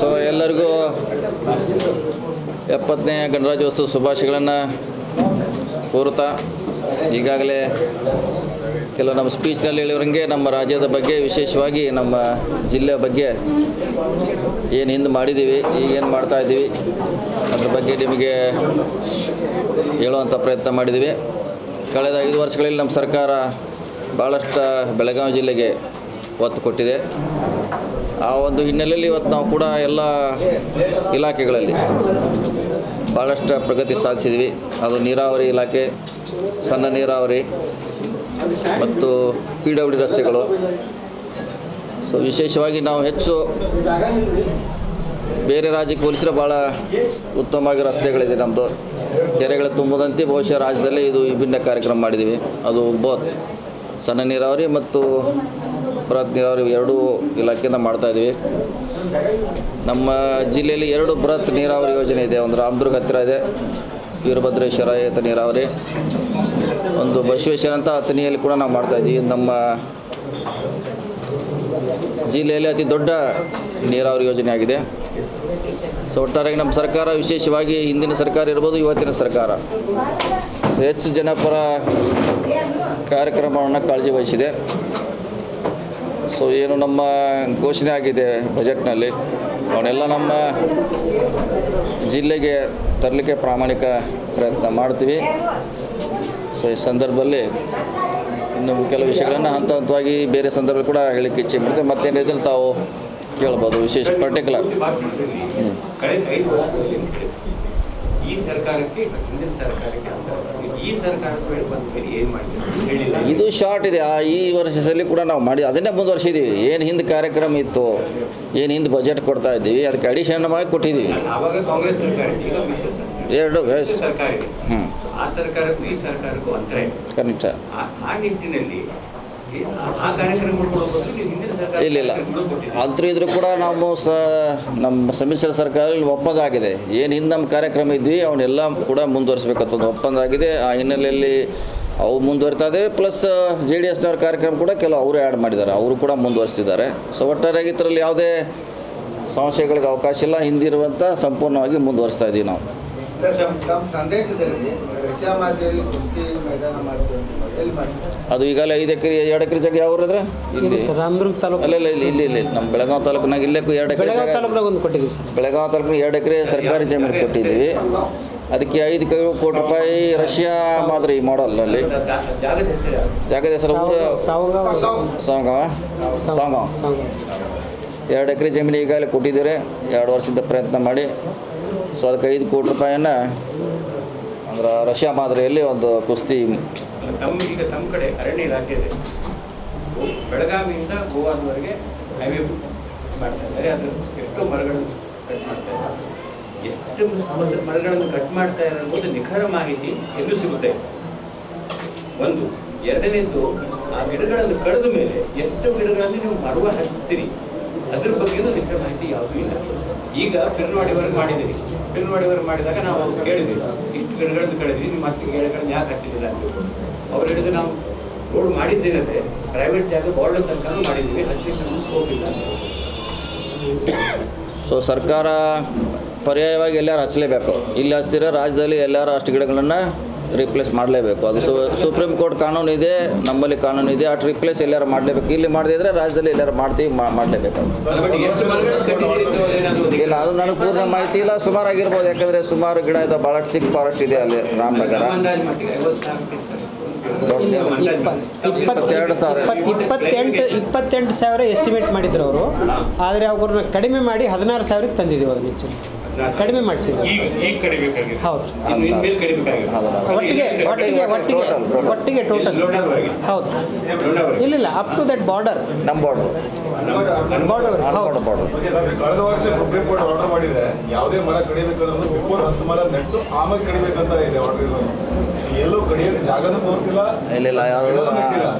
So ಎಲ್ಲರಿಗೂ ಎಪ್ಪತ್ತನೇ ಗಣರಾಜ್ಯೋತ್ಸವ ಶುಭಾಶಯಗಳನ್ನು ಕೋರುತ್ತಾ, ಈಗಾಗಲೇ ಕೆಲವು ನಮ್ಮ ಸ್ಪೀಚ್ನಲ್ಲಿ ಹೇಳಿರಂಗೆ ನಮ್ಮ ರಾಜ್ಯದ ಬಗ್ಗೆ ವಿಶೇಷವಾಗಿ ನಮ್ಮ ಜಿಲ್ಲೆಯ ಬಗ್ಗೆ ಏನು ಹಿಂದೆ ಮಾಡಿದ್ದೀವಿ ಈಗೇನು ಮಾಡ್ತಾ ಇದ್ದೀವಿ, ಅದ್ರ ಬಗ್ಗೆ ನಿಮಗೆ ಹೇಳುವಂಥ ಪ್ರಯತ್ನ ಮಾಡಿದ್ದೀವಿ. ಕಳೆದ ಐದು ವರ್ಷಗಳಲ್ಲಿ ನಮ್ಮ ಸರ್ಕಾರ ಭಾಳಷ್ಟು ಬೆಳಗಾವಿ ಜಿಲ್ಲೆಗೆ ಒತ್ತು ಕೊಟ್ಟಿದೆ. ಆ ಒಂದು ಹಿನ್ನೆಲೆಯಲ್ಲಿ ಇವತ್ತು ನಾವು ಕೂಡ ಎಲ್ಲ ಇಲಾಖೆಗಳಲ್ಲಿ ಭಾಳಷ್ಟು ಪ್ರಗತಿ ಸಾಧಿಸಿದ್ವಿ ಅದು ನೀರಾವರಿ ಇಲಾಖೆ, ಸಣ್ಣ ನೀರಾವರಿ ಮತ್ತು ಪಿ ಡಬ್ಲ್ಯೂ ರಸ್ತೆಗಳು. ಸೊ ವಿಶೇಷವಾಗಿ ನಾವು ಹೆಚ್ಚು ಬೇರೆ ರಾಜ್ಯಕ್ಕೆ ಹೋಲಿಸಿದ್ರೆ ಭಾಳ ಉತ್ತಮವಾಗಿ ರಸ್ತೆಗಳಿದೆ ನಮ್ಮದು ಕೆರೆಗಳ ತುಂಬದಂತೆ ಬಹುಶಃ ರಾಜ್ಯದಲ್ಲೇ ಇದು ವಿಭಿನ್ನ ಕಾರ್ಯಕ್ರಮ ಮಾಡಿದ್ದೀವಿ. ಅದು ಬೋತ್ ಸಣ್ಣ ನೀರಾವರಿ ಮತ್ತು ಬೃಹತ್ ನೀರಾವರಿ ಎರಡೂ ಇಲಾಖೆಯಿಂದ ಮಾಡ್ತಾಯಿದ್ವಿ ನಮ್ಮ ಜಿಲ್ಲೆಯಲ್ಲಿ ಎರಡು ಬೃಹತ್ ನೀರಾವರಿ ಯೋಜನೆ ಇದೆ. ಒಂದು ರಾಮದುರ್ಗ ಹತ್ತಿರ ಇದೆ, ವೀರಭದ್ರೇಶ್ವರ ಏತ ನೀರಾವರಿ. ಒಂದು ಬಸವೇಶ್ವರ ಅಂತ ಹತ್ತನಿಯಲ್ಲಿ ಕೂಡ ನಾವು ಮಾಡ್ತಾಯಿದ್ದೀವಿ ನಮ್ಮ ಜಿಲ್ಲೆಯಲ್ಲಿ ಅತಿ ದೊಡ್ಡ ನೀರಾವರಿ ಯೋಜನೆ ಆಗಿದೆ. ಸೊ ಒಟ್ಟಾರೆಯಾಗಿ ನಮ್ಮ ಸರ್ಕಾರ ವಿಶೇಷವಾಗಿ ಹಿಂದಿನ ಸರ್ಕಾರ ಇರ್ಬೋದು, ಇವತ್ತಿನ ಸರ್ಕಾರ. ಹೆಚ್ಚು ಜನಪರ ಕಾರ್ಯಕ್ರಮವನ್ನು ಕಾಳಜಿ ವಹಿಸಿದೆ. ಸೊ ಏನು ನಮ್ಮ ಘೋಷಣೆ ಆಗಿದೆ ಬಜೆಟ್ನಲ್ಲಿ, ಅವನ್ನೆಲ್ಲ ನಮ್ಮ ಜಿಲ್ಲೆಗೆ ತರಲಿಕ್ಕೆ ಪ್ರಾಮಾಣಿಕ ಪ್ರಯತ್ನ ಮಾಡ್ತೀವಿ. ಸೊ ಈ ಸಂದರ್ಭದಲ್ಲಿ ಇನ್ನು ಕೆಲವು ವಿಷಯಗಳನ್ನು ಹಂತ ಹಂತವಾಗಿ ಬೇರೆ ಸಂದರ್ಭ ಕೂಡ ಹೇಳಿಕ್ಕೆ ಇಚ್ಛೆ ಮಾಡಿದೆ ಮತ್ತೇನಿದ್ರೆ ತಾವು ಕೇಳ್ಬೋದು, ವಿಶೇಷ ಪರ್ಟಿಕ್ಯುಲರ್ ಹ್ಞೂ ಈ ಸರ್ಕಾರಕ್ಕೆ ಹಿಂದಿನ ಸರ್ಕಾರಕ್ಕೆ ಅಂತ ಈ ಸರ್ಕಾರಕ್ಕೆ ಬಂದ ಮೇಲೆ ಏನು ಮಾಡಿದ್ರು ಇದು ಶಾರ್ಟ್ ಇದೆ. ಆ ಈ ವರ್ಷದಲ್ಲಿ ಕೂಡ ನಾವು ಮಾಡಿ ಅದನ್ನೇ ಮುಂದುವರ್ಸಿದ್ದೀವಿ ಏನು ಹಿಂದೆ ಕಾರ್ಯಕ್ರಮ ಇತ್ತು ಏನು ಹಿಂದೆ ಬಜೆಟ್ ಕೊಡ್ತಾ ಇದ್ದೀವಿ ಅದಕ್ಕೆ ಅಡಿಷನ್ ಆಗಿ ಕೊಟ್ಟಿದ್ದೀವಿ. ಆವಾಗ ಕಾಂಗ್ರೆಸ್ ಸರ್ಕಾರ. ಇದೆ, ಈಗ ಎರಡು ಸರ್ಕಾರ ಹ್ಞೂ ಆ ಸರ್ಕಾರಕ್ಕೂ ಈ ಸರ್ಕಾರಕ್ಕೂ ಅಂತರ. ಖಂಡಿತ ಆ ನಿಟ್ಟಿನಲ್ಲಿ ಸರ್ಕಾರ ಇಲ್ಲ ಇಲ್ಲ. ಅಂತೂ. ಇದ್ರೂ ಕೂಡ ನಾವು ಸ ನಮ್ಮ ಸಮ್ಮಿಶ್ರ ಸರ್ಕಾರದಲ್ಲಿ ಒಪ್ಪಂದ ಆಗಿದೆ ಏನು ಹಿಂದೆ ನಮ್ಮ ಕಾರ್ಯಕ್ರಮ ಇದ್ವಿ ಅವನ್ನೆಲ್ಲ ಕೂಡ ಮುಂದುವರಿಸಬೇಕಂತ ಒಂದು ಒಪ್ಪಂದ ಆಗಿದೆ ಆ ಹಿನ್ನೆಲೆಯಲ್ಲಿ ಅವು ಮುಂದುವರಿತದೆ ಪ್ಲಸ್ ಜೆ ಡಿ ಎಸ್ನವ್ರ ಕಾರ್ಯಕ್ರಮ ಕೂಡ ಕೆಲವು ಅವರು ಆ್ಯಡ್ ಮಾಡಿದ್ದಾರೆ. ಅವರು ಕೂಡ ಮುಂದುವರಿಸ್ತಿದ್ದಾರೆ. ಸೊ ಒಟ್ಟಾರೆಯಾಗಿ ಇದರಲ್ಲಿ ಯಾವುದೇ ಸಮಸ್ಯೆಗಳಿಗೆ ಅವಕಾಶ ಇಲ್ಲ. ಹಿಂದಿರುವಂಥ ಸಂಪೂರ್ಣವಾಗಿ ಮುಂದುವರಿಸ್ತಾ ಇದ್ದೀವಿ ನಾವು. ಅದು ಈಗಲೇ ಐದು ಎಕರೆ ಎರಡು ಎಕರೆ ಜಾಗ ಯಾವ ಊರಿದ್ರೆ ಇಲ್ಲಿ ಸರ್ ರಾಮದುರ್ಗ ತಾಲೂಕು. ಅಲ್ಲ ಇಲ್ಲ ಇಲ್ಲಿ ನಮ್ಮ ಬೆಳಗಾವಿ ತಾಲೂಕಿನಾಗ ಇಲ್ಲೇ ಎರಡು ಎಕರೆ ಒಂದು ಕೊಟ್ಟಿದ್ದೀವಿ ಸರ್. ಬೆಳಗಾವಿ ತಾಲೂಕಿನ ಎರಡು ಎಕರೆ ಸರ್ಕಾರಿ ಜಮೀನು ಕೊಟ್ಟಿದ್ದೀವಿ. ಅದಕ್ಕೆ ಐದು ಕೋಟಿ ರೂಪಾಯಿ ರಷ್ಯಾ ಮಾದರಿ ಮಾಡಲ್ ಅಲ್ಲಿ ಜಾಗದ ಹೆಸರು ಊರು ಸಾವಗಾವ ಸಾಂಗಾವ ಸಾಂಗಾವ ಎರಡು ಎಕರೆ ಜಮೀನು ಈಗಾಗಲೇ ಕೊಟ್ಟಿದ್ದೀರಿ ಎರಡು ವರ್ಷದ ಪ್ರಯತ್ನ ಮಾಡಿ. ಸೊ ಅದಕ್ಕೆ ಐದು ಕೋಟಿ ರೂಪಾಯಿಯನ್ನು ಅಂದ್ರೆ ರಷ್ಯಾ ಮಾದರಿಯಲ್ಲಿ ಒಂದು ಕುಸ್ತಿ ಈಗ ತಮ್ಮ ಕಡೆ ಅರಣ್ಯ ಇಲಾಖೆ ಇದೆ ಬೆಳಗಾವಿಯಿಂದ ಗೋವಾದವರೆಗೆ ಹೈವೇ ಮಾಡ್ತಾ ಇದ್ದಾರೆ. ಅದು ಮರಗಳನ್ನು ಕಟ್ ಮಾಡ್ತಾ ಇದ್ದಾರೆ. ಎಷ್ಟು ಮ- ಮರಗಳನ್ನು ಕಟ್ ಮಾಡ್ತಾ ಇರೋದು ನಿಖರ ಮಾಹಿತಿ ಎಲ್ಲೂ ಸಿಗುತ್ತೆ. ಒಂದು, ಎರಡನೇದು, ಆ ಗಿಡಗಳನ್ನು ಕಡಿದ ಮೇಲೆ ಎಷ್ಟು ಗಿಡಗಳಲ್ಲಿ ನೀವು ಮರುವ ಹಚ್ಚಿಸ್ತೀರಿ? ಅದ್ರ ಬಗ್ಗೆನೂ ನಿಖರ ಮಾಹಿತಿ ಯಾವುದೂ ಇಲ್ಲ. ಈಗ ಪಿರ್ನವಾಡಿವರೆಗೆ ಮಾಡಿದ್ದೀರಿ. ಪಿರ್ನವಾಡಿವರೆಗೆ ಮಾಡಿದಾಗ ನಾವು ಅವ್ರು ಕೇಳಿದ್ವಿ, ನಿಮ್ಮ ಅಷ್ಟು ಗಿಡಗಳನ್ನು ಯಾಕೆ ಹಚ್ಚಲಿಲ್ಲ ಅಂತ ಅವ್ರು ಹೇಳಿದ್ರು ನಾವು ರೋಡ್ ಮಾಡಿದ್ದೇನಂದ್ರೆ ಪ್ರೈವೇಟ್ ಜಾಗ ಬಾರ್ಡರ್ ತನಕ ಮಾಡಿದ್ದೀವಿ ಹಚ್ಚಲಿಕ್ಕೆ ಸ್ಕೋಪ್ ಇಲ್ಲ ಸೊ ಸರ್ಕಾರ ಪರ್ಯಾಯವಾಗಿ ಎಲ್ಲರೂ ಹಚ್ಚಲೇಬೇಕು. ಇಲ್ಲಿ ಹಚ್ತಿರೋ ರಾಜ್ಯದಲ್ಲಿ ಎಲ್ಲರೂ ಅಷ್ಟು ಗಿಡಗಳನ್ನು ರಿಪ್ಲೇಸ್ ಮಾಡಲೇಬೇಕು. ಅದು ಸುಪ್ರೀಂ ಕೋರ್ಟ್ ಕಾನೂನು ಇದೆ, ನಮ್ಮಲ್ಲಿ ಕಾನೂನು ಇದೆ ಅಟ್ ರಿಪ್ಲೇಸ್ ಎಲ್ಲರೂ ಮಾಡಲೇಬೇಕು. ಇಲ್ಲಿ ಮಾಡದಿದ್ರೆ ರಾಜ್ಯದಲ್ಲಿ ಎಲ್ಲಾರು ಮಾಡ್ತೀವಿ ಮಾಡಲೇಬೇಕು. ಇಲ್ಲ, ಅದು ನನಗೆ ಪೂರ್ಣ ಮಾಹಿತಿ ಇಲ್ಲ. ಸುಮಾರಾಗಿರ್ಬೋದು, ಯಾಕಂದರೆ ಸುಮಾರು ಗಿಡ ಇದೆ ಭಾಳಷ್ಟು ಚಿಕ್ಕ ಫಾರೆಸ್ಟ್ ಇದೆ ಅಲ್ಲಿ ರಾಮನಗರ. ಇಪ್ಪತ್ತೆಂಟು ಇಪ್ಪತ್ತೆಂಟು ಸಾವಿರ ಎಸ್ಟಿಮೇಟ್ ಮಾಡಿದ್ರು ಅವರು. ಆದರೆ ಅವ್ರನ್ನ ಕಡಿಮೆ ಮಾಡಿ ಹದಿನಾರು ಸಾವಿರಕ್ಕೆ ತಂದಿದ್ದೀವಿ ಅದನ್ನ ಕಡಿಮೆ ಮಾಡಿಸಿ ಈಗ ಈಗ ಕಡಿಬೇಕಾಗಿದೆ ಹೌದು. ಇನ್ನು ಇನ್ಮೇಲೆ ಕಡಿಬೇಕಾಗಿದೆ ಒಟ್ಟಿಗೆ ಒಟ್ಟಿಗೆ ಒಟ್ಟಿಗೆ ಒಟ್ಟಿಗೆ ಟೋಟಲ್ ಹೌದು. ಇಲ್ಲ ಇಲ್ಲ ಅಪ್ ಟು ದಟ್ ಬಾರ್ಡರ್ ನಮ್ಮ ಬಾರ್ಡ್ರು ಬಾರ್ಡರ್ ಹೌದು. ಬಾರ್ಡ್ರು ಕಳೆದ ವರ್ಷ ಸುಪ್ರೀಂ ಕೋರ್ಟ್ ಆರ್ಡರ್ ಮಾಡಿದೆ ಯಾವುದೇ ಮರ ಕಡಿಬೇಕಂದ್ರೆ ಹತ್ತು ಮರ ನೆಟ್ಟು ಆಮೇಲೆ ಕಡಿಬೇಕಂತ ಇದೆ ಆರ್ಡರ್ ಇಲ್ಲ ಇಲ್ಲ ಯಾವುದು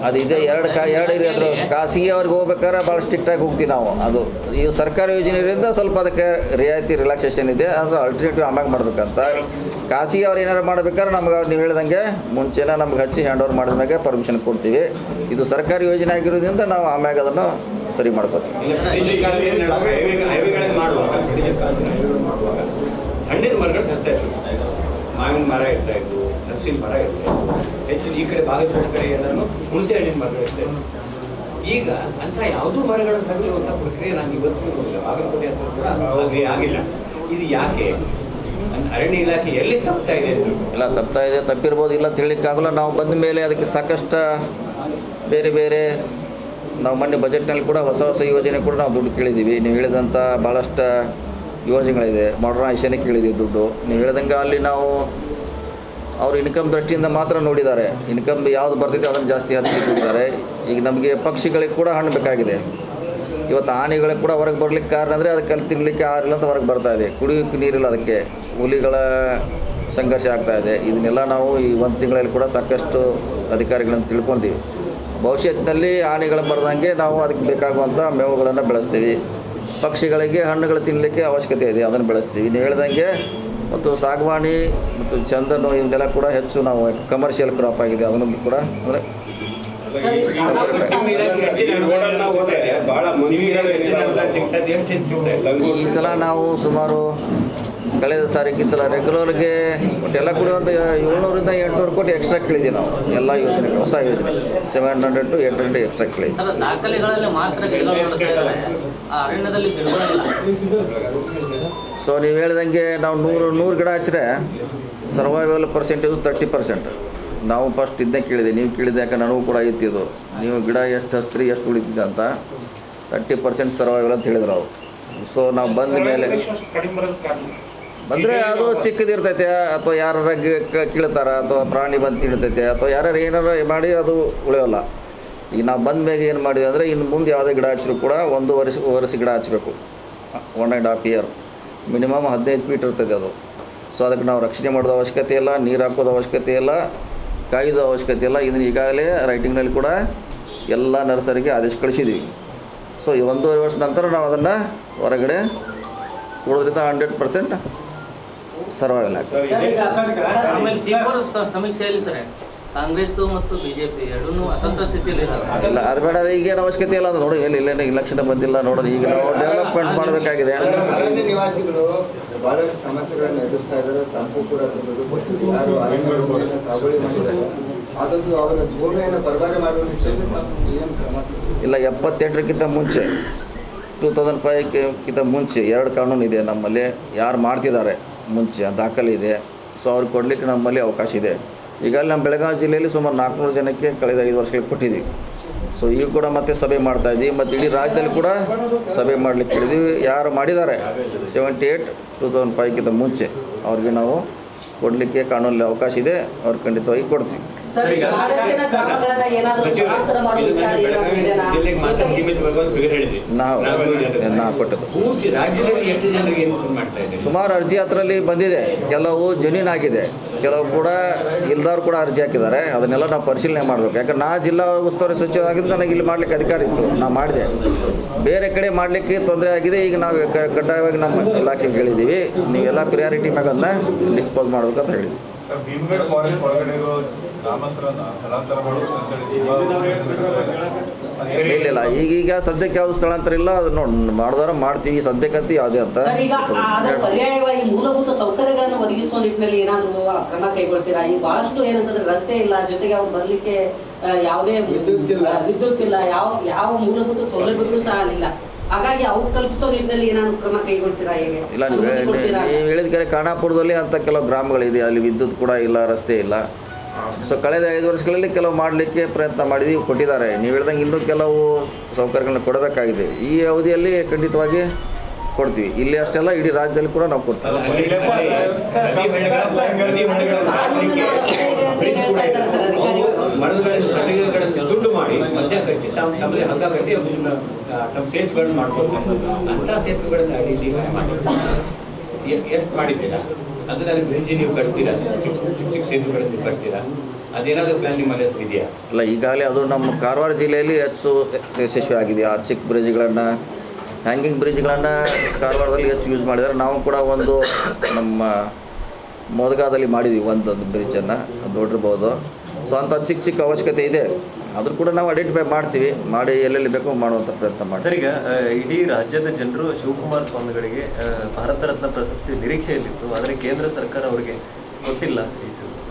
ಅದು ಇದೆ ಎರಡು ಕಾ ಎರಡು ಇದೆ ಅದ್ರ ಖಾಸಗಿ ಅವ್ರಿಗೆ ಹೋಗ್ಬೇಕಾದ್ರೆ ಭಾಳ ಸ್ಟ್ರಿಕ್ಟಾಗಿ ಹೋಗ್ತೀವಿ ನಾವು. ಅದು ಈ ಸರ್ಕಾರಿ ಯೋಜನೆಯಿಂದ ಸ್ವಲ್ಪ ಅದಕ್ಕೆ ರಿಯಾಯಿತಿ ರಿಲ್ಯಾಕ್ಸೇಷನ್ ಇದೆ. ಅದು ಅಲ್ಟರ್ನೇಟಿವ್ ಆಮ್ಯಾಗ ಮಾಡ್ಬೇಕಂತ. ಖಾಸಗಿ ಅವ್ರು ಏನಾರು ಮಾಡ್ಬೇಕಾದ್ರೆ ನಮ್ಗೆ ಅವ್ರು ನೀವು ಹೇಳ್ದಂಗೆ ಮುಂಚೆನೇ ನಮ್ಗೆ ಹಚ್ಚಿ ಹ್ಯಾಂಡ್ ಓವರ್ ಮಾಡಿದ ಮ್ಯಾಗೆ ಪರ್ಮಿಷನ್ ಕೊಡ್ತೀವಿ. ಇದು ಸರ್ಕಾರಿ ಯೋಜನೆ ಆಗಿರೋದ್ರಿಂದ ನಾವು ಆಮ್ಯಾಗ ಅದನ್ನು ಸರಿ ಮಾಡ್ಕೋತೀವಿ ಹಣ್ಣಿನ ಮರಗಳು ಮಾವಿನ ಮರ ಇರ್ತಾ ಇತ್ತು ಹಲಸಿನ ಮರ ಇದೆ ಹೆಚ್ಚು ಈ ಕಡೆ ಬಾಗಲಕೋಟೆ ಕಡೆ ಎಲ್ಲಾನು ಹುಣಸೆ ಹಣ್ಣಿನ ಮರ ಇರ್ತಾ ಈಗ ಅಂತ ಯಾವುದೂ ಮರಗಳನ್ನು ಹಚ್ಚುವಂಥ ಪ್ರಕ್ರಿಯೆ ನಾನು ಇವತ್ತು ಬಾಗಲಕೋಟೆ ಅಂತ ಕೂಡ ಹಾಗೆ ಆಗಿಲ್ಲ. ಇದು ಯಾಕೆ? ಅರಣ್ಯ ಇಲಾಖೆ ಎಲ್ಲಿ ತಪ್ತಾ ಇದೆ ಇಲ್ಲ, ತಪ್ತಾ ಇದೆ, ತಪ್ಪಿರ್ಬೋದು, ಇಲ್ಲ ತಿಳಿಕಾಗಲ್ಲ ನಾವು ಬಂದ ಮೇಲೆ ಅದಕ್ಕೆ ಸಾಕಷ್ಟು ಬೇರೆ ಬೇರೆ ನಾವು ಮೊನ್ನೆ ಬಜೆಟ್ನಲ್ಲಿ ಕೂಡ ಹೊಸ ಹೊಸ ಯೋಜನೆ ಕೂಡ ನಾವು ದುಡ್ಡು ಕೇಳಿದ್ದೀವಿ. ನೀವು ಹೇಳಿದಂಥ ಭಾಳಷ್ಟು ಯೋಜನೆಗಳಿದೆ. ಮಾಡರ್ನೈಸೇಷನ್ಗೆ ಕೇಳಿದ್ದೀವಿ ದುಡ್ಡು. ನೀವು ಹೇಳ್ದಂಗೆ ಅಲ್ಲಿ ನಾವು ಅವ್ರ ಇನ್ಕಮ್ ದೃಷ್ಟಿಯಿಂದ ಮಾತ್ರ ನೋಡಿದ್ದಾರೆ. ಇನ್ಕಮ್ ಯಾವ್ದು ಬರ್ತೈತೆ ಅದನ್ನು ಜಾಸ್ತಿ ಹಚ್ಚಿಟ್ಟಿದ್ದಾರೆ ಈಗ ನಮಗೆ ಪಕ್ಷಿಗಳಿಗೆ ಕೂಡ ಹಣ್ಣು ಬೇಕಾಗಿದೆ. ಇವತ್ತು ಆನೆಗಳಿಗೆ ಕೂಡ ಹೊರಗೆ ಬರ್ಲಿಕ್ಕೆ ಕಾರಣ ಅಂದರೆ ಅದಕ್ಕೆ ತಿನ್ನಲಿಕ್ಕೆ ಆರಿಲ್ಲ ಅಂತ ಹೊರಗೆ ಬರ್ತಾ ಇದೆ. ಕುಡಿಯೋಕ್ಕೆ ನೀರಿಲ್ಲ ಅದಕ್ಕೆ. ಹುಲಿಗಳ ಸಂಘರ್ಷ ಆಗ್ತಾ ಇದೆ. ಇದನ್ನೆಲ್ಲ ನಾವು ಈ ಒಂದು ತಿಂಗಳಲ್ಲಿ ಕೂಡ ಸಾಕಷ್ಟು ಅಧಿಕಾರಿಗಳನ್ನು ತಿಳ್ಕೊಂತೀವಿ. ಭವಿಷ್ಯತ್ತಿನಲ್ಲಿ ಆನೆಗಳು ಬರದಂಗೆ ನಾವು ಅದಕ್ಕೆ ಬೇಕಾಗುವಂಥ ಮೇವುಗಳನ್ನು ಬೆಳೆಸ್ತೀವಿ. ಪಕ್ಷಿಗಳಿಗೆ ಹಣ್ಣುಗಳು ತಿನ್ನಲಿಕ್ಕೆ ಅವಶ್ಯಕತೆ ಇದೆ. ಅದನ್ನು ಬೆಳೆಸ್ತೀವಿ. ನೀವು ಹೇಳ್ದಂಗೆ ಮತ್ತು ಸಾಗವಾಣಿ ಮತ್ತು ಚಂದನು ಇವನ್ನೆಲ್ಲ ಕೂಡ ಹೆಚ್ಚು ನಾವು ಕಮರ್ಷಿಯಲ್ ಕ್ರಾಪ್ ಆಗಿದೆ, ಅದನ್ನು ಕೂಡ ಅಂದರೆ? ಈ ಸಲ ನಾವು ಸುಮಾರು ಕಳೆದ ಸಾರಿಗಿಂತಲ್ಲ ರೆಗ್ಯುಲರ್ಗೆ ಎಲ್ಲ ಕೂಡ ಒಂದು ಏಳ್ನೂರಿಂದ ಎಂಟುನೂರು ಕೋಟಿ ಎಕ್ಸ್ಟ್ರಾ ಕೇಳಿದ್ವಿ ನಾವು. ಎಲ್ಲ ಯೋಜನೆ ಹೊಸ ಯೋಜನೆ. Seven hundred to eight hundred extra ಕೇಳಿದ್ವಿ ಅರಣ್ಯದಲ್ಲಿ ಸೊ ನೀವು ಹೇಳ್ದಂಗೆ ನಾವು ನೂರು ನೂರು ಗಿಡ ಹಚ್ಚಿದ್ರೆ ಸರ್ವೈವಲ್ ಪರ್ಸೆಂಟೇಜ್ ತರ್ಟಿ ಪರ್ಸೆಂಟ್ ನಾವು ಫಸ್ಟ್ ಇದನ್ನೇ ಕೇಳಿದೆ ನೀವು ಕೇಳಿದೆ ಯಾಕೆ ನನಗೂ ಕೂಡ ಇತ್ತಿದ್ದು ನೀವು ಗಿಡ ಎಷ್ಟು ಹಸ್ತ್ರಿ ಎಷ್ಟು ಉಳಿತಿದ್ದೆ ಅಂತ ತರ್ಟಿ ಪರ್ಸೆಂಟ್ ಸರ್ವೈವಲ್ ಅಂತ ಹೇಳಿದ್ರು ಅವರು. ಸೊ ನಾವು ಬಂದ ಮೇಲೆ ಬಂದರೆ ಅದು ಚಿಕ್ಕದಿರ್ತೈತೆ. ಅಥವಾ ಯಾರು ಕೀಳ್ತಾರ ಅಥವಾ ಪ್ರಾಣಿ ಬಂದು ತಿಳಿತೈತೆ ಅಥವಾ ಯಾರು ಏನಾರು ಮಾಡಿ ಅದು ಉಳಿಯೋಲ್ಲ. ಈಗ ನಾವು ಬಂದ ಮೇಲೆ ಏನು ಮಾಡಿದೆ ಅಂದರೆ ಇನ್ನು ಮುಂದೆ ಯಾವುದೇ ಗಿಡ ಹಚ್ಚಿದ್ರು ಕೂಡ ಒಂದು ವರ್ಷ ವರ್ಷ ಗಿಡ ಹಚ್ಚಬೇಕು one and half year minimum ಹದಿನೈದು ಫೀಟ್ ಇರ್ತದೆ ಅದು. ಸೊ ಅದಕ್ಕೆ ನಾವು ರಕ್ಷಣೆ ಮಾಡೋದು ಅವಶ್ಯಕತೆ ಇಲ್ಲ, ನೀರು ಹಾಕೋದು ಅವಶ್ಯಕತೆ ಇಲ್ಲ, ಕಾಯ್ದು ಅವಶ್ಯಕತೆ ಇಲ್ಲ. ಇದನ್ನು ಈಗಾಗಲೇ ರೈಟಿಂಗ್ನಲ್ಲಿ ಕೂಡ ಎಲ್ಲ ನರ್ಸರಿಗೆ ಆದೇಶ ಕಳಿಸಿದ್ದೀವಿ ಸೊ ಈ ಒಂದೂವರೆ ವರ್ಷ ನಂತರ ನಾವು ಅದನ್ನು ಹೊರಗಡೆ ಕೊಡೋದ್ರಿಂದ ಹಂಡ್ರೆಡ್ ಪರ್ಸೆಂಟ್ ಸರ್ವೈವಲ್ ಆಗ್ತದೆ. ಆಮೇಲೆ ಚೀಫರ್ ಸಮೀಕ್ಷೆಯಲ್ಲಿ ಸರ್ ಕಾಂಗ್ರೆಸ್ ಮತ್ತು ಬಿಜೆಪಿ ಎರಡೂ ಅತಂತ್ರ ಸ್ಥಿತಿಯಲ್ಲಿ ಇದ್ದಾರೆ ಇಲ್ಲ ಅದು ಬೇಡ ಈಗೇನು ಅವಶ್ಯಕತೆ ಇಲ್ಲ ಅದು ನೋಡಿ ಇಲ್ಲ ಇಲ್ಲ ಇಲೆಕ್ಷನ್ ಬಂದಿಲ್ಲ ನೋಡೋದು ಈಗ ನಾವು ಡೆವಲಪ್ಮೆಂಟ್ ಮಾಡಬೇಕಾಗಿದೆ. ಅರಣ್ಯ ನಿವಾಸಿಗಳು ಬಹಳಷ್ಟು ಸಮಸ್ಯೆಗಳನ್ನು ಎದುರಿಸ್ತಾ ಇದ್ದಾರೆ. ತಮಗೂ ಕೂಡ ದುಡ್ಡು ಕೊಟ್ಟಿದ್ದು ಯಾರು ಅರಣ್ಯ ಭೂಮಿಯನ್ನು ಸಾಗುವಳಿ ಮಾಡಿದ್ದಾರೆ. ಅದೊಂದು ಅವರ ಭೂಮಿಯನ್ನು ಬರಬಾರಿ ಮಾಡುವ ನಿಟ್ಟಿನಲ್ಲಿ ತಾವು ಏನು ಕ್ರಮ? ತಗೊಳ್ತೀರಿ? ಇಲ್ಲ ಎಪ್ಪತ್ತೆಂಟರಕ್ಕಿಂತ ಮುಂಚೆ ಟೂ ತೌಸಂಡ್ ಫೈವ್ಕ್ಕಿಂತ ಮುಂಚೆ ಎರಡು ಕಾನೂನು ಇದೆ ನಮ್ಮಲ್ಲಿ. ಯಾರು ಮಾಡ್ತಿದ್ದಾರೆ ಮುಂಚೆ ಆ ದಾಖಲೆ ಇದೆ. ಸೊ ಅವ್ರಿಗೆ ಕೊಡಲಿಕ್ಕೆ ನಮ್ಮಲ್ಲಿ ಅವಕಾಶ ಇದೆ. ಈಗ ಅಲ್ಲಿ ನಮ್ಮ ಬೆಳಗಾವಿ ಜಿಲ್ಲೆಯಲ್ಲಿ ಸುಮಾರು ನಾಲ್ಕುನೂರು ಜನಕ್ಕೆ ಕಳೆದ ಐದು ವರ್ಷಗಳಿಗೆ ಕೊಟ್ಟಿದ್ದೀವಿ. ಸೊ ಈಗ ಕೂಡ ಮತ್ತೆ ಸಭೆ ಮಾಡ್ತಾ ಇದ್ದೀವಿ. ಮತ್ತು ಇಡೀ ರಾಜ್ಯದಲ್ಲಿ ಕೂಡ ಸಭೆ ಮಾಡಲಿಕ್ಕೆ ಹೇಳಿದ್ವಿ ಯಾರು ಮಾಡಿದ್ದಾರೆ? ಸೆವೆಂಟಿ ಏಯ್ಟ್ ಟೂ ತೌಸಂಡ್ ಫೈವ್ಗಿಂತ ಮುಂಚೆ. ಅವ್ರಿಗೆ ನಾವು ಕೊಡಲಿಕ್ಕೆ ಕಾನೂನಲ್ಲಿ ಅವಕಾಶ ಇದೆ. ಅವ್ರು ಖಂಡಿತವಾಗಿ ಕೊಡ್ತೀವಿ. ಸುಮಾರು ಅರ್ಜಿ ಹತ್ರಲ್ಲಿ ಬಂದಿದೆ. ಕೆಲವು ಜನೀನ್ ಆಗಿದೆ. ಕೆಲವು ಕೂಡ ಇಲ್ದವ್ರು ಕೂಡ ಅರ್ಜಿ ಹಾಕಿದ್ದಾರೆ. ಅದನ್ನೆಲ್ಲ ನಾವು ಪರಿಶೀಲನೆ ಮಾಡಬೇಕು. ಯಾಕಂದ್ರೆ ನಾ ಜಿಲ್ಲಾ ಉಸ್ತುವಾರಿ ಸಚಿವರಾಗಿದ್ದು ನನಗೆ ಇಲ್ಲಿ ಮಾಡ್ಲಿಕ್ಕೆ ಅಧಿಕಾರ ಇತ್ತು. ನಾ ಮಾಡಿದೆ. ಬೇರೆ ಕಡೆ ಮಾಡಲಿಕ್ಕೆ ತೊಂದರೆ ಆಗಿದೆ. ಈಗ ನಾವು ಕಡ್ಡಾಯವಾಗಿ ನಮ್ಮ ಇಲಾಖೆಗೆ ಹೇಳಿದ್ದೀವಿ. ನೀವೆಲ್ಲ ಪ್ರಿಯಾರಿಟಿ ಮ್ಯಾಗ ಅದನ್ನ ಡಿಸ್ಪೋಸ್ ಮಾಡ್ಬೇಕಂತ ಅಂತ ಹೇಳಿ ಭೀಮಗಢ ಫಾರೆಸ್ಟ್ ಒಳಗಡೆ ಇರೋ ಗ್ರಾಮಸ್ಥರನ್ನ ಸ್ಥಳಾಂತರ ಮಾಡೋದು ಅಂತ ಹೇಳಿ ಇಲ್ಲ ಇಲ್ಲ ಈಗೀಗ ಸದ್ಯಕ್ಕೆ ಯಾವ್ದು ಸ್ಥಳಾಂತರ ಇಲ್ಲ ಅದು ನೋಡಿ ಮಾಡಿದಾರ ಮಾಡ್ತೀವಿ ಸದ್ಯಕ್ಕಂತೂ ಯಾವುದೇ ಅಂತ ಸರ್ ಈಗ ಆ- ಪರ್ಯಾಯವಾಗಿ ಮೂಲಭೂತ ಸೌಕರ್ಯಗಳನ್ನು ಒದಗಿಸುವ ನಿಟ್ಟಿನಲ್ಲಿ ಏನಾದರೂ ಕ್ರಮ ಕೈಗೊಳ್ತೀರಾ? ಈ ಬಹಳಷ್ಟು ಏನಂತಂದ್ರೆ ರಸ್ತೆ ಇಲ್ಲ ಜೊತೆಗೆ ಅವ್ರು ಬರ್ಲಿಕ್ಕೆ ಯಾವುದೇ ವಿದ್ಯುತ್ ಇಲ್ಲ. ಆ, ವಿದ್ಯುತ್ ಇಲ್ಲ ಯಾವ ಯಾವ ಮೂಲಭೂತ ಸೌಲಭ್ಯಗಳು ಸಹ ಇಲ್ಲ ಹಾಗಾಗಿ ಅವು ಕಲ್ಪಿಸೋ ನಿಟ್ಟಿನಲ್ಲಿ ಏನಾದ್ರು ಕ್ರಮ ಕೈಗೊಳ್ತೀರಾ ಹೇಗೆ ಇಲ್ಲ ನೀವು ನೀವು ಹೇಳಿದ ಕರೆ ಖಾನಾಪುರದಲ್ಲಿ ಅಂತ ಕೆಲವು ಗ್ರಾಮಗಳಿದೆ ಅಲ್ಲಿ ವಿದ್ಯುತ್ ಕೂಡ ಇಲ್ಲ ರಸ್ತೆ ಇಲ್ಲ ಸೊ ಕಳೆದ ಐದು ವರ್ಷಗಳಲ್ಲಿ ಕೆಲವು ಮಾಡಲಿಕ್ಕೆ ಪ್ರಯತ್ನ ಮಾಡಿದ್ವಿ ಕೊಟ್ಟಿದ್ದಾರೆ ನೀವು ಹೇಳ್ದಂಗೆ ಇನ್ನೂ ಕೆಲವು ಸೌಕರ್ಯಗಳನ್ನ ಕೊಡಬೇಕಾಗಿದೆ ಈ ಅವಧಿಯಲ್ಲಿ ಖಂಡಿತವಾಗಿ ಕೊಡ್ತೀವಿ ಇಲ್ಲಿ ಅಷ್ಟೆಲ್ಲ ಇಡೀ ರಾಜ್ಯದಲ್ಲಿ ಕೂಡ ನಾವು ಕೊಡ್ತೀವಿ ಮರಗಳನ್ನು ಕಟ್ಟಿಗೆಗಳನ್ನು ದುಡ್ಡು ಮಾಡಿ ಮಧ್ಯ ಕಟ್ಟಿ ತಾವು ತಮ್ಮದೇ ಹಗ್ಗ ಕಟ್ಟಿ ತಮ್ಮ ಸೇತುಗಳನ್ನು ಮಾಡ್ಕೊಳ್ತಾರೆ ಅಂತ ಸೇತುವೆಗಳನ್ನು ಅಡಿ ಮಾಡಿ ಎಷ್ಟು ಮಾಡಿದ್ದೀರಾ? ಅದರಲ್ಲಿ ಬ್ರಿಡ್ಜ್ ನೀವು ಕಟ್ತೀರಾ? ಚಿಕ್ಕ ಚಿಕ್ಕ ಸೇತುವೆಗಳನ್ನು ನೀವು ಕಟ್ತೀರಾ? ಅದೇನಾದರೂ ಪ್ಲಾನ್ ನಿಮ್ಮಲ್ಲಿ ಇದೆಯಾ? ಅಲ್ಲ, ಈಗಾಗಲೇ ಅದು ನಮ್ಮ ಕಾರವಾರ ಜಿಲ್ಲೆಯಲ್ಲಿ ಹೆಚ್ಚು ಯಶಸ್ವಿ ಆಗಿದೆ ಆ ಚಿಕ್ಕ ಬ್ರಿಡ್ಜ್ಗಳನ್ನು ಹ್ಯಾಂಗಿಂಗ್ ಬ್ರಿಡ್ಜ್ಗಳನ್ನು ಕಾರವಾರದಲ್ಲಿ ಹೆಚ್ಚು ಯೂಸ್ ಮಾಡಿದರೆ ನಾವು ಕೂಡ ಒಂದು ನಮ್ಮ ಮೋದಗಾದಲ್ಲಿ ಮಾಡಿದ್ದೀವಿ ಒಂದೊಂದು ಬ್ರಿಡ್ಜನ್ನು. ನೋಡಿರ್ಬೋದು. ಸೊ ಅಂಥ ಚಿಕ್ಕ ಚಿಕ್ಕ ಅವಶ್ಯಕತೆ ಇದೆ. ಅದ್ರ ಕೂಡ ನಾವು ಐಡೆಂಟಿಫೈ ಮಾಡ್ತೀವಿ. ಮಾಡಿ ಎಲ್ಲೆಲ್ಲಿ ಬೇಕೋ ಮಾಡುವಂಥ ಪ್ರಯತ್ನ ಮಾಡ್ತೀವಿ. ಈಗ ಇಡೀ ರಾಜ್ಯದ ಜನರು ಶಿವಕುಮಾರ್ ಸ್ವಾಮಿಗಳಿಗೆ ಭಾರತ ರತ್ನ ಪ್ರಶಸ್ತಿ ನಿರೀಕ್ಷೆಯಲ್ಲಿತ್ತು. ಆದರೆ ಕೇಂದ್ರ ಸರ್ಕಾರ ಅವರಿಗೆ ಕೊಟ್ಟಿಲ್ಲ.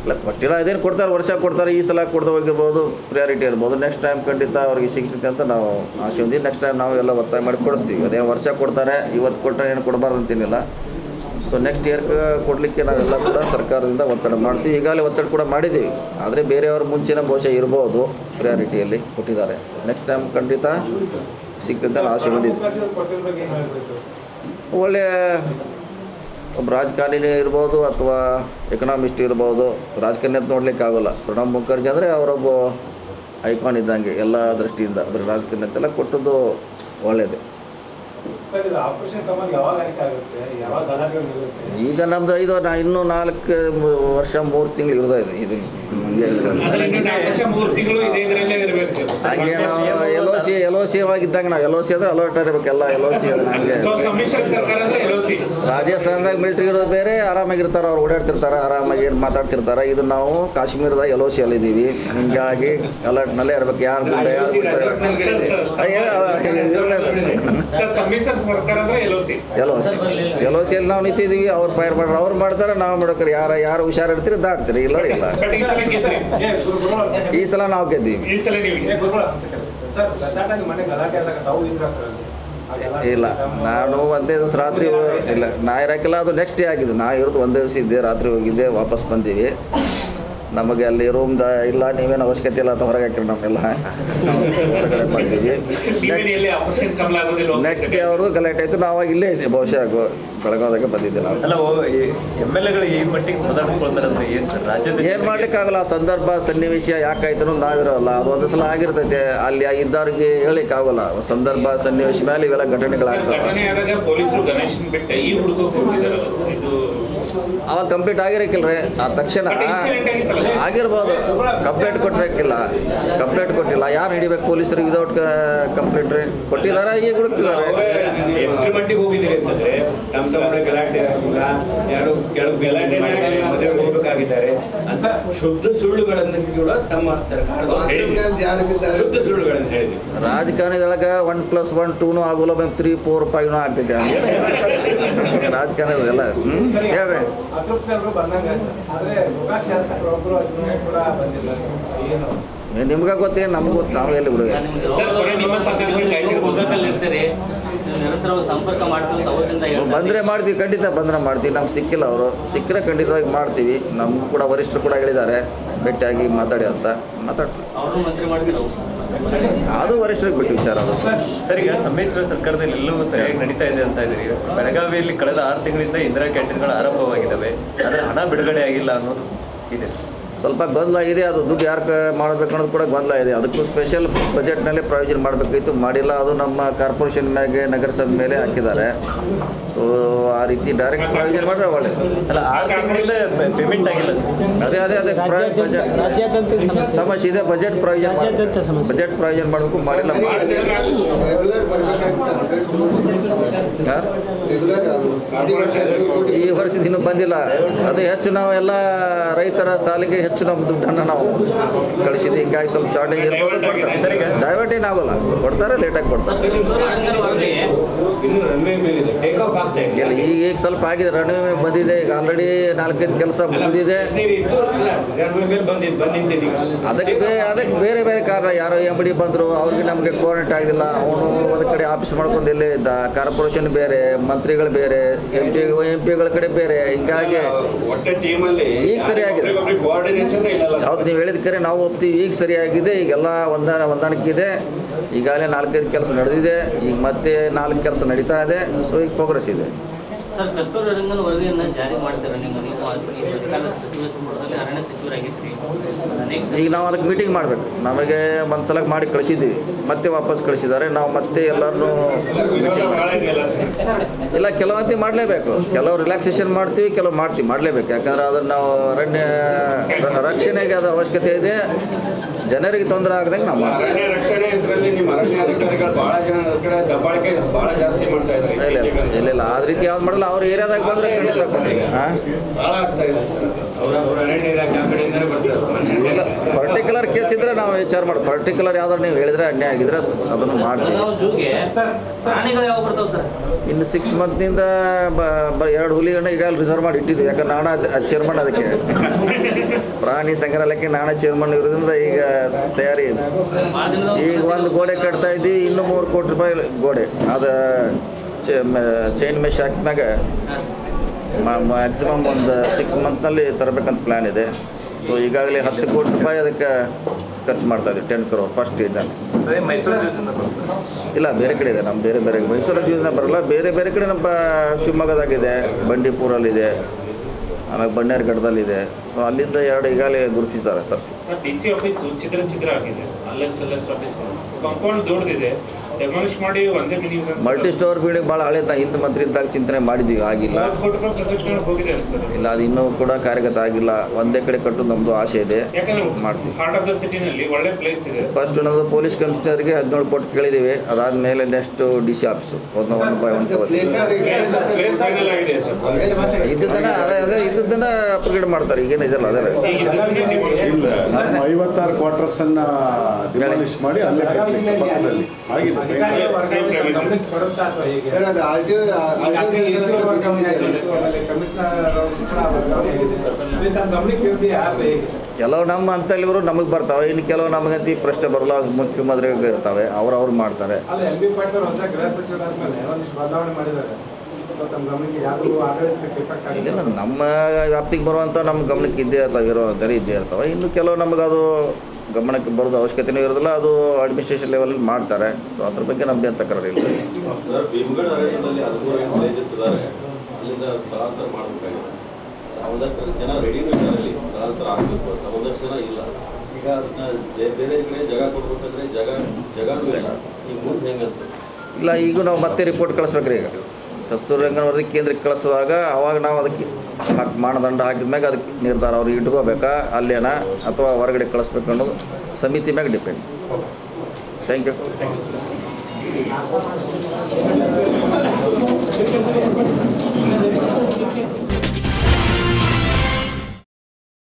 ಇಲ್ಲ ಕೊಟ್ಟಿಲ್ಲ. ಅದೇನು ಕೊಡ್ತಾರೆ? ವರ್ಷ ಕೊಡ್ತಾರೆ. ಈ ಸಲ ಕೊಡ್ದೋಗಿರ್ಬೋದು. ಪ್ರಿಯಾರಿಟಿ ಇರ್ಬೋದು. ನೆಕ್ಸ್ಟ್ ಟೈಮ್ ಖಂಡಿತ ಅವ್ರಿಗೆ ಸಿಗ್ತೈತೆ ಅಂತ ನಾವು ಆಶೆ ಹೊಂದಿ ನೆಕ್ಸ್ಟ್ ಟೈಮ್ ನಾವು ಎಲ್ಲ ಒತ್ತಾಯ ಮಾಡಿ ಕೊಡಿಸ್ತೀವಿ. ಅದೇನು ವರ್ಷ ಕೊಡ್ತಾರೆ. ಇವತ್ತು ಕೊಟ್ಟರೆ ಏನು ಕೊಡಬಾರ್ದು ಅಂತೀನಿಲ್ಲ. ಸೊ ನೆಕ್ಸ್ಟ್ ಇಯರ್ ಕೊಡಲಿಕ್ಕೆ ನಾವೆಲ್ಲ ಕೂಡ ಸರ್ಕಾರದಿಂದ ಒತ್ತಡ ಮಾಡ್ತೀವಿ. ಈಗಾಗಲೇ ಒತ್ತಡ ಕೂಡ ಮಾಡಿದ್ದೀವಿ. ಆದರೆ ಬೇರೆಯವ್ರ ಮುಂಚಿನ ಬಹುಶಃ ಇರ್ಬೋದು ಪ್ರಯಾರಿಟಿಯಲ್ಲಿ ಕೊಟ್ಟಿದ್ದಾರೆ. ನೆಕ್ಸ್ಟ್ ಟೈಮ್ ಖಂಡಿತ ಸಿಕ್ಕಂತ ಆಸೆ ಬಂದಿದೆ. ಒಳ್ಳೆಯ ಒಬ್ಬ ರಾಜಕಾರಣಿನೇ ಇರ್ಬೋದು ಅಥವಾ ಎಕನಾಮಿಸ್ಟ್ ಇರ್ಬೋದು. ರಾಜಕಾರಣಿ ಅಂತ ನೋಡ್ಲಿಕ್ಕೆ ಆಗೋಲ್ಲ. ಪ್ರಣಬ್ ಮುಖರ್ಜಿ ಅಂದರೆ ಅವರೊಬ್ಬ ಐಕಾನ್ ಇದ್ದಂಗೆ ಎಲ್ಲ ದೃಷ್ಟಿಯಿಂದ. ಅದರ ರಾಜಕಾರಣಿ ಅಂತೆಲ್ಲ ಕೊಟ್ಟದ್ದು ಒಳ್ಳೆಯದು ಈಗ ನಮ್ದು ಐದು ನಾ ಇನ್ನೂ ನಾಲ್ಕು ವರ್ಷ ಮೂರು ತಿಂಗಳು ಇರ್ತಾ ಇದೆ? ಇದು ಹಂಗೆ ನಾವು ಎಲ್ ಸಿ ಎಲ್ ಸಿ ಆಗಿದ್ದಾಗ ನಾವು ಎಲ್ ಸಿ ಅದ ಅಲರ್ಟ್ ಇರಬೇಕು ಎಲ್ಲ ಎಲ್ ಸಿ ಎಲ್ ಸಿ ರಾಜಸ್ಥಾನದಾಗ ಮಿಲ್ಟ್ರಿ ಇರೋದು ಬೇರೆ ಆರಾಮಾಗಿರ್ತಾರೆ ಅವ್ರು ಓಡಾಡ್ತಿರ್ತಾರೆ ಆರಾಮಾಗಿ ಏನು ಮಾತಾಡ್ತಿರ್ತಾರೆ ಇದು ನಾವು ಕಾಶ್ಮೀರದ ಎಲ್ ಸಿ ಅಲ್ಲಿದ್ದೀವಿ ಹಿಂಗಾಗಿ ಅಲರ್ಟ್ನಲ್ಲೇ ಇರ್ಬೇಕು ಯಾರು ಎಲ್ ಸಿ ಎಲ್ ಸಿಯಲ್ಲಿ ನಾವು ನಿಂತಿದ್ದೀವಿ ಅವ್ರು ಫೈರ್ ಮಾಡ್ರೆ ಅವ್ರು ಮಾಡ್ತಾರೆ ನಾವು ಮಾಡ್ಬೇಕಾರೆ ಯಾರು ಯಾರು ಹುಷಾರಿರ್ತೀರಿ ದಾಟ್ತೀರಿ ಇಲ್ಲ ಇಲ್ಲ ಈ ಸಲ ನಾವು ಗೆದ್ದೀವಿ. ಇಲ್ಲ. ನಾನು ಒಂದೇ ದಿವಸ ರಾತ್ರಿ ಇಲ್ಲ ನಾ ಇರೋಕ್ಕಿಲ್ಲ ಅದು ನೆಕ್ಸ್ಟ್ ಡೇ ಆಗಿದ್ದು. ನಾ ಇರೋದು ಒಂದೇ ದಿವಸ ಇದ್ದೆ ರಾತ್ರಿ ಹೋಗಿದ್ದೆ ವಾಪಸ್ ಬಂದೀವಿ. ನಮಗೆ ಅಲ್ಲಿ ರೂಮ್ದ ಇಲ್ಲ ನೀವೇನು ಅವಶ್ಯಕತೆ ಇಲ್ಲ ಅಂತ ಹೊರಗೆ ಹಾಕಿರಿ ನಮ್ಮೆಲ್ಲ. ಹೊರಗಡೆ ಮಾಡಿದ್ವಿ ನೆಕ್ಸ್ಟ್ ಡೇ ಅವ್ರದ್ದು ಗಲಾಟೆ ಆಯಿತು. ನಾವು ಇಲ್ಲೇ ಇದ್ದೀವಿ ಬಹುಶಃ. ಗೋ- ಬೆಳಗಾವದಾಗ ಬಂದಿದ್ದೆ ನಾವು ಏನ್ ಮಾಡ್ಲಿಕ್ಕಾಗಲ್ಲ ಆ ಸಂದರ್ಭ ಸನ್ನಿವೇಶ ಯಾಕಾಯ್ತು ನಾವಿರಲ್ಲ. ಅದು ಒಂದು ಸಲ ಆಗಿರ್ತೈತೆ. ಅಲ್ಲಿ ಇದ್ದವ್ರಿಗೆ ಹೇಳಲಿಕ್ಕಾಗಲ್ಲ. ಸಂದರ್ಭ ಸನ್ನಿವೇಶ ಮೇಲೆ ಇವೆಲ್ಲ ಘಟನೆಗಳಾಗ್ತವೆ. ಘಟನೆ ಆದಾಗ ಬಿಟ್ಟ. ಈ ಹುಡುಗ ಹೋಗಿದಾರಲ್ಲ ಇದು ಅವಾಗ ಕಂಪ್ಲೀಟ್ ಆಗಿರಕ್ಕಿಲ್ರಿ ಆ ತಕ್ಷಣ ಆಗಿರ್ಬೋದು. ಕಂಪ್ಲೇಂಟ್ ಕೊಟ್ಟಿರಕ್ಕಿಲ್ಲ ಕಂಪ್ಲೇಂಟ್ ಕೊಟ್ಟಿಲ್ಲ. ಯಾರು ಹಿಡಿಬೇಕು ಪೊಲೀಸರು ವಿದೌಟ್ ಕಂಪ್ಲೇಂಟ್ ರೀ? ಕೊಟ್ಟಿದ್ದಾರೆ ಈಗ ಹುಡುಕ್ತಿದ್ದಾರೆ ತಮ್ಮ ಗಲಾಟೆ ಆಗಿಲ್ಲ ಯಾರು ಕೆಲವು ಗಲಾಟೆ ಮಾಡಿ ಮದುವೆ ಹೋಗ್ಬೇಕಾಗಿದ್ದಾರೆ ಅಂತ ಶುದ್ಧ ಸುಳ್ಳುಗಳನ್ನು ಕೂಡ ತಮ್ಮ ಸರ್ಕಾರದ ಶುದ್ಧ ಸುಳ್ಳುಗಳನ್ನು ಹೇಳಿದ್ವಿ ರಾಜಕಾರಣಿಗಳಾಗ ಒನ್ ಪ್ಲಸ್ ಒನ್ ಟೂನು ಆಗೋಲ್ಲ ಮ್ಯಾಮ್ ತ್ರೀ ಫೋರ್ ಫೈವ್ನು ಆಗ್ತೈತೆ. ರಾಜಕಾರಣಿ ಎಲ್ಲ. ಹೇಳ್ರಿ. ನಿಮ್ಗೆ ಗೊತ್ತೇನು? ನಮ್ಗೆ ಗೊತ್ತು. ನಾವು ಎಲ್ಲಿ ಬಿಡುವೆ ಸಂಪರ್ಕ ಬಂದರೆ ಮಾಡ್ತೀವಿ ಖಂಡಿತ ಬಂದರೆ ಮಾಡ್ತೀವಿ. ನಮ್ಗೆ ಸಿಕ್ಕಿಲ್ಲ ಅವರು. ಸಿಕ್ಕರೆ ಖಂಡಿತವಾಗಿ ಮಾಡ್ತೀವಿ. ನಮಗೂ ಕೂಡ ವರಿಷ್ಠರು ಕೂಡ ಹೇಳಿದ್ದಾರೆ. ಭೇಟಿಯಾಗಿ ಮಾತಾಡಿ ಅಂತ ಮಾತಾಡ್ತೀವಿ. ಅದು ವರಿಷ್ಠರಿಗೆ ಬಿಟ್ಟು ವಿಚಾರ ಅದು. ಸರ್ ಈಗ ಸಮ್ಮಿಶ್ರ ಸರ್ಕಾರದಲ್ಲಿ ಎಲ್ಲವೂ ಸರಿಯಾಗಿ ನಡೀತಾ ಇದೆ ಅಂತ ಇದ್ದೀರಿ. ಬೆಳಗಾವಿಯಲ್ಲಿ ಕಳೆದ ಆರು ತಿಂಗಳಿಂದ ಇಂದಿರಾ ಕ್ಯಾಂಟೀನ್ಗಳು ಆರಂಭವಾಗಿದ್ದಾವೆ. ಆದರೆ ಹಣ ಬಿಡುಗಡೆ ಆಗಿಲ್ಲ ಅನ್ನೋದು ಇದೆ. ಸ್ವಲ್ಪ ಗೊಂದಲ ಇದೆ ಅದು ದುಡ್ಡು ಯಾರು ಮಾಡಬೇಕು ಅನ್ನೋದು ಕೂಡ ಗೊಂದಲ ಇದೆ ಅದಕ್ಕೂ ಸ್ಪೆಷಲ್ ಬಜೆಟ್ನಲ್ಲಿ ಪ್ರಾವಿಷನ್ ಮಾಡಬೇಕಿತ್ತು ಮಾಡಿಲ್ಲ ಅದು ನಮ್ಮ ಕಾರ್ಪೊರೇಷನ್ ಮ್ಯಾಗೆ ನಗರಸಭೆ ಮೇಲೆ ಹಾಕಿದ್ದಾರೆ. ಸೊ ಆ ರೀತಿ ಡೈರೆಕ್ಟ್ ಪ್ರಾವಿಷನ್ ಮಾಡಿದ್ರೆ ಒಳ್ಳೆಯದು ಅದೇ ಅದೇ ಅದೇ ಬಜೆಟ್ ಸಮಸ್ಯೆ. ಇದೆ ಬಜೆಟ್ ಪ್ರಾವಿಷನ್ ರಾಜ್ಯಾದ್ಯಂತ ಬಜೆಟ್ ಪ್ರಾವಿಷನ್ ಮಾಡಬೇಕು ಮಾಡಿಲ್ಲ ಈ ವರ್ಷದ ಇನ್ನೂ ಬಂದಿಲ್ಲ. ಅದು ಹೆಚ್ಚು ನಾವು ಎಲ್ಲ ರೈತರ ಸಾಲಿಗೆ ಹೆಚ್ಚು ನಮ್ಮ ದುಡ್ಡನ್ನು ನಾವು ಕಳಿಸಿದ್ವಿ. ಹಿಂಗಾಗಿ ಸ್ವಲ್ಪ ಶಾರ್ಟೇಜ್ ಇರ್ಬೋದು ಕೊಡ್ತಾರೆ. ಡೈವರ್ಟ್ ಏನಾಗೋಲ್ಲ ಕೊಡ್ತಾರೆ ಲೇಟಾಗಿ ಕೊಡ್ತಾರೆ. ಈಗ ಈಗ ಸ್ವಲ್ಪ ಆಗಿದೆ. ರನ್ವೇ ಬಂದಿದೆ. ಈಗ ಆಲ್ರೆಡಿ ನಾಲ್ಕೈದು ಕೆಲಸ ಮುಗಿದಿದೆ. ಮೇಲೆ ಅದಕ್ಕೆ ಅದಕ್ಕೆ ಬೇರೆ ಬೇರೆ ಕಾರಣ. ಯಾರೋ ಎಂ ಡಿ ಬಂದರು, ಅವ್ರಿಗೆ ನಮಗೆ ಕೋಆರ್ಡಿನೇಟ್ ಆಗಿಲ್ಲ. ಅವನು ಒಂದು ಕಡೆ ಆಫೀಸ್ ಮಾಡ್ಕೊಂಡು ಇಲ್ಲೇ ಇದ್ದ. ಕಾರ್ಪೊರೇಷನ್ ಬೇರೆ, ಮಂತ್ರಿಗಳು ಬೇರೆ ಎಂ ಪಿ ಎಂ ಪಿಗಳ ಕಡೆ ಬೇರೆ. ಹಿಂಗಾಗಿ ಈಗ ಸರಿಯಾಗಿದೆ. ಯಾವ್ದು ನೀವು ಹೇಳಿದ ಕರೆ ನಾವು ಒಪ್ತೀವಿ. ಈಗ ಸರಿಯಾಗಿದೆ. ಈಗೆಲ್ಲ ಒಂದ ಹೊಂದಾಣಿಕೆ ಇದೆ ಈಗಾಗಲೇ ನಾಲ್ಕೈದು ಕೆಲಸ ನಡೆದಿದೆ. ಈಗ ಮತ್ತೆ ನಾಲ್ಕು ಕೆಲಸ ನಡೀತಾ ಇದೆ. ಸೊ ಈಗ ಪ್ರೋಗ್ರೆಸ್ ಇದೆ. ಸರ್ ಕಸ್ತೂರಿ ರಂಗನ್ ವರದಿಯನ್ನು ಜಾರಿ ಮಾಡ್ತಾರೆ. ನಿಮ್ಮ ನೀವು ಅರಣ್ಯ ಸಚಿವರಾಗಿದ್ರಿ ಈಗ ನಾವು ಅದಕ್ಕೆ ಮೀಟಿಂಗ್ ಮಾಡಬೇಕು. ನಮಗೆ ಒಂದು ಸಲ ಮಾಡಿ ಕಳಿಸಿದ್ದೀವಿ. ಮತ್ತೆ ವಾಪಸ್ ಕಳಿಸಿದ್ದಾರೆ. ನಾವು ಮತ್ತೆ ಎಲ್ಲರನ್ನೂ ಇಲ್ಲ ಕೆಲವಂತಿ ಮಾಡಲೇಬೇಕು. ಕೆಲವು ರಿಲ್ಯಾಕ್ಸೇಷನ್ ಮಾಡ್ತೀವಿ ಕೆಲವು ಮಾಡ್ತೀವಿ. ಮಾಡಲೇಬೇಕು. ಯಾಕಂದ್ರೆ ಅದನ್ನು ನಾವು ಅರಣ್ಯ ರಕ್ಷಣೆಗೆ ಅದು ಅವಶ್ಯಕತೆ ಇದೆ. ಜನರಿಗೆ ತೊಂದರೆ ಆಗದಂಗೆ ನಾವು ಇಲ್ಲ ಇಲ್ಲ. ಇಲ್ಲ ಆ ರೀತಿ ಯಾವ್ದು ಮಾಡಲ್ಲ. ಅವ್ರ ಏರಿಯಾದಾಗ ಬಂದರೆ ಖಂಡಿತ ಹಾಂ ಪರ್ಟಿಕ್ಯುಲರ್ ಕೇಸ್ ಇದ್ರೆ ನಾವು ವಿಚಾರ ಮಾಡಿ ಪರ್ಟಿಕ್ಯುಲರ್ ಯಾವ್ದಾರು ನೀವು ಹೇಳಿದ್ರೆ ಅನ್ಯಾಯ ಆಗಿದ್ರೆ ಅದನ್ನು ಮಾಡ್ತೀವಿ. ಇನ್ನು ಸಿಕ್ಸ್ ಮಂತ್ನಿಂದ ಬ ಎರಡು ಹುಲಿಗಳನ್ನ ಈಗ ರಿಸರ್ವ್ ಮಾಡಿ ಇಟ್ಟಿದ್ವಿ ಯಾಕಂದ್ರೆ ನಾಣ ಚೇರ್ಮನ್ ಅದಕ್ಕೆ. ಪ್ರಾಣಿ ಸಂಗ್ರಹಾಲಯಕ್ಕೆ ನಾಣ ಚೇರ್ಮನ್ ಇರೋದ್ರಿಂದ ಈಗ ತಯಾರಿ ಈಗ ಒಂದು ಗೋಡೆ ಕಟ್ತಾ ಇದ್ದಿ ಇನ್ನೂ ಮೂರು ಕೋಟಿ ರೂಪಾಯಿ ಗೋಡೆ. ಅದು ಚೈನ್ ಮೆಶ್ ಹಾಕಿದ್ಮ್ಯಾಗ ಮ್ಯಾಕ್ಸಿಮಮ್ ಒಂದು ಸಿಕ್ಸ್ ಮಂತ್ನಲ್ಲಿ ತರಬೇಕಂತ ಪ್ಲ್ಯಾನ್ ಇದೆ. ಸೊ ಈಗಾಗಲೇ ಹತ್ತು ಕೋಟಿ ರೂಪಾಯಿ ಅದಕ್ಕೆ ಖರ್ಚು ಮಾಡ್ತಾ ಇದ್ದೀವಿ ಟೆನ್ ಕ್ರೋರ್ ಫಸ್ಟ್ ಇದೆ ಸರಿ ಮೈಸೂರು ಜಿಲ್ಲೆಯಿಂದ ಬರ್ತಾರೆ? ಇಲ್ಲ ಬೇರೆ ಕಡೆ ಇದೆ ನಮ್ಮ ಬೇರೆ ಬೇರೆ ಮೈಸೂರು ಜೀವನ ಬರಲ್ಲ ಬೇರೆ ಬೇರೆ ಕಡೆ ನಮ್ಮ ಶಿವಮೊಗ್ಗದಾಗಿದೆ ಬಂಡೀಪುರಲ್ಲಿದೆ ಆಮೇಲೆ ಬನ್ನೇರುಘಟ್ಟದಲ್ಲಿದೆ. ಸೊ ಅಲ್ಲಿಂದ ಎರಡು ಈಗಾಗಲೇ ಗುರುತಿಸಿದ್ದಾರೆ ತರ್ತೀವಿ. ಒಂದೇ ಮಲ್ಟಿ ಸ್ಟೋರ್ ಬಿಲ್ಡಿಂಗ್ ಭಾಳ ಹಳೆ ಇಂತ ಮಂತ್ರಿ ಇದ್ದಾಗ ಚಿಂತನೆ ಮಾಡಿದ್ದೀವಿ ಆಗಿಲ್ಲ. ಇಲ್ಲ ಅದು ಇನ್ನೂ ಕೂಡ ಕಾರ್ಯಗತ ಆಗಿಲ್ಲ. ಒಂದೇ ಕಡೆ ಕಟ್ಟೋದು ನಮ್ಮದು ಆಸೆ ಇದೆ. ಮಾಡ್ತೀವಿ. ಹಾರ್ಟ್ ಆಫ್ ದ ಸಿಟಿನಲ್ಲಿ ಒಳ್ಳೆ ಪ್ಲೇಸ್ ಇದೆ. ಫಸ್ಟ್ ನಾವು ಪೊಲೀಸ್ ಕಮಿಷನರ್ಗೆ ಹದಿನೇಳು ಕೋಟಿ ಕೇಳಿದ್ದೀವಿ ಅದಾದಮೇಲೆ ನೆಕ್ಸ್ಟ್ ಡಿ ಸಿ ಆಫೀಸ್ ಒಂದು ಒನ್ ಬೈ ಒನ್ ಇದ್ದದನ್ನ ಅದೇ ಅದೇ ಇದ್ದದನ್ನ ಅಪ್ಗ್ರೇಡ್ ಮಾಡ್ತಾರೆ. ಈಗೇನು ಇದಲ್ಲ ಅದೇ ಈಗ ಇದನ್ನೇ demolish ಐವತ್ತಾರು ಕ್ವಾರ್ಟರ್ಸ್ ಅನ್ನ ಡಿಮಾಲಿಷ್ ಮಾಡಿ ಅಲ್ಲೇ ಪಕ್ಕದಲ್ಲಿ. ಆಗಿದೆ. ಕೆಲವು ನಮ್ಮ ಅಂತಲ್ಲಿವರು ನಮಗೆ ಬರ್ತಾವೆ ಇನ್ನು ಕೆಲವು ನಮಗಂತ ಈ ಪ್ರಶ್ನೆ ಬರಲ್ಲ ಮುಖ್ಯಮಂತ್ರಿ ಮುಖ್ಯಮಂತ್ರಿಗಳಿಗೆ ಇರ್ತಾವೆ ಅವ್ರು ಅವ್ರು ಮಾಡ್ತಾರೆ. ಇಲ್ಲ ನಮ್ಮ ವ್ಯಾಪ್ತಿಗೆ ಬರುವಂಥ ನಮ್ಮ ಗಮನಕ್ಕೆ ಇದ್ದೇ ಇರ್ತಾವೆ ಇರೋ ಅಂತೇಳಿ ಇದ್ದೇ ಇರ್ತಾವೆ. ಇನ್ನು ಕೆಲವು ನಮಗೆ ಅದು ಗಮನಕ್ಕೆ ಬರೋದು ಅವಶ್ಯಕತೆನೂ ಇರೋದಿಲ್ಲ ಅದು ಅಡ್ಮಿನಿಸ್ಟ್ರೇಷನ್ ಲೆವೆಲಲ್ಲಿ ಮಾಡ್ತಾರೆ. ಸೊ ಅದ್ರ ಬಗ್ಗೆ ನಮ್ಮದೇ ತಕರಾರು ಇಲ್ಲ. ಇಲ್ಲ. ಈಗ ನಾವು ಮತ್ತೆ ರಿಪೋರ್ಟ್ ಕಳಿಸ್ಬೇಕ್ರಿ ಈಗ. ಕಸ್ತೂರಿ ರಂಗನ ವರದಿ ಕೇಂದ್ರಕ್ಕೆ ಕಳಿಸುವಾಗ ಅವಾಗ ನಾವು ಅದಕ್ಕೆ ಹಾಕಿ ಮಾನದಂಡ ಹಾಕಿದ ಮ್ಯಾಗ ಅದಕ್ಕೆ ನಿರ್ಧಾರ ಅವ್ರಿಗೆ ಇಟ್ಕೋಬೇಕಾ? ಅಲ್ಲೇನ? ಅಥವಾ ಹೊರಗಡೆ ಕಳಿಸ್ಬೇಕು ಅನ್ನೋದು ಸಮಿತಿ ಮ್ಯಾಗ ಡಿಪೆಂಡ್ ಥ್ಯಾಂಕ್ ಯು